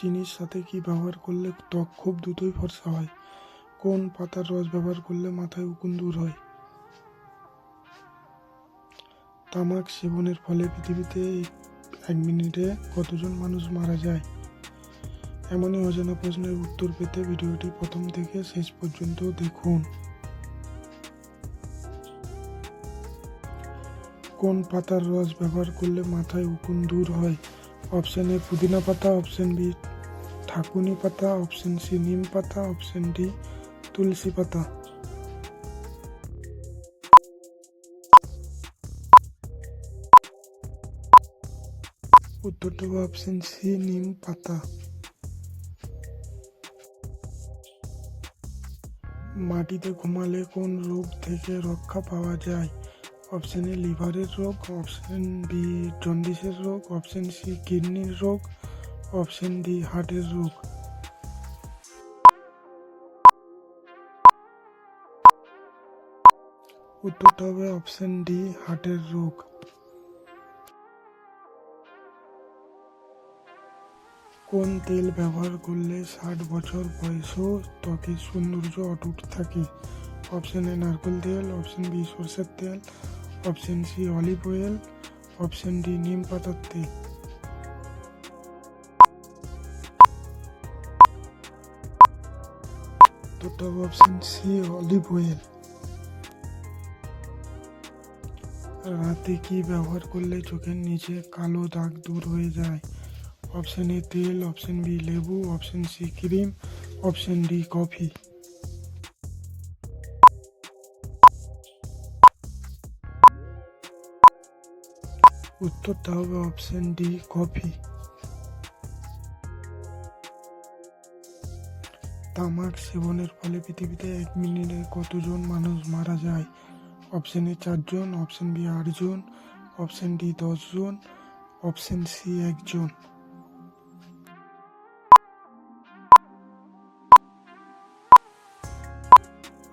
চিনির সাথে কি ব্যবহার করলে ত্বক খুব দ্রুতই ফর্সা হয়? কোন পাতার রস ব্যবহার করলে মাথায় উকুন দূর হয়? তামাক সেবনের ফলে পৃথিবীতে এক মিনিটে কতজন মানুষ মারা যায়? এমনই অজানা প্রশ্নের উত্তর পেতে ভিডিওটি প্রথম থেকে শেষ পর্যন্ত দেখুন। কোন পাতার রস ব্যবহার করলে মাথায় উকুন দূর হয়? অপশন এ পুদিনা পাতা অপশন বি ঠাকুনি পাতা অপশন সি নিম পাতা অপশন ডি তুলসী পাতা উত্তরটা অপশন সি নিম পাতা মাটিতে ঘুমালে কোন রোগ থেকে রক্ষা পাওয়া যায়? অপশন এ লিভারের রোগ অপশন বি জন্ডিসের রোগ অপশন সি কিডনির রোগ অপশন ডি হার্টের রোগ উত্তরটা হবে অপশন ডি হার্টের রোগ কোন তেল ব্যবহার করলে ষাট বছর বয়সেও ত্বকের সৌন্দর্য অটুট থাকে? অপশন এ নারকেল তেল. অপশন বি সরষের তেল. Option C olive oil, option D নিম পাতার তেল। উত্তরটা অপশন সি অলিভ অয়েল। রাতে কি ব্যবহার করলে চোখের নিচে কালো দাগ দূর হয়ে যায়? অপশন এ তেল, অপশন বি লেবু, option C cream, option D coffee. উত্তরটা হবে অপশন ডি কফি তামাক সেবনের ফলে পৃথিবীতে এক মিনিটে কতজন মানুষ মারা যায়? অপশন এ চারজন অপশন বি আটজন অপশন ডি দশজন অপশন সি একজন।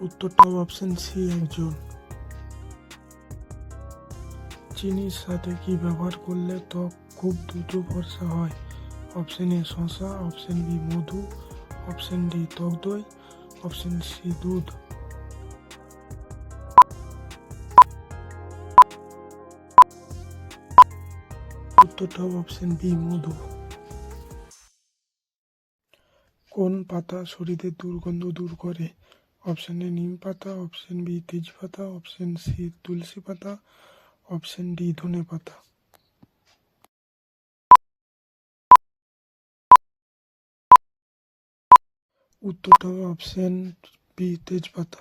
উত্তরটা অপশন সি একজন। চিনির সাথে কি ব্যবহার করলে ত্বক খুব দ্রুত ফর্সা হয়? অপশন এ শশা, অপশন বি মধু, অপশন ডি টক দই, অপশন সি দুধ। উত্তরটা অপশন বি মধু। কোন পাতা শরীরের দুর্গন্ধ দূর করে? অপশন এ নিম পাতা, অপশন বি তেজপাতা, অপশন সি তুলসী পাতা অপশন ডি ধনে পাতা। উত্তরটা অপশন বি তেজপাতা।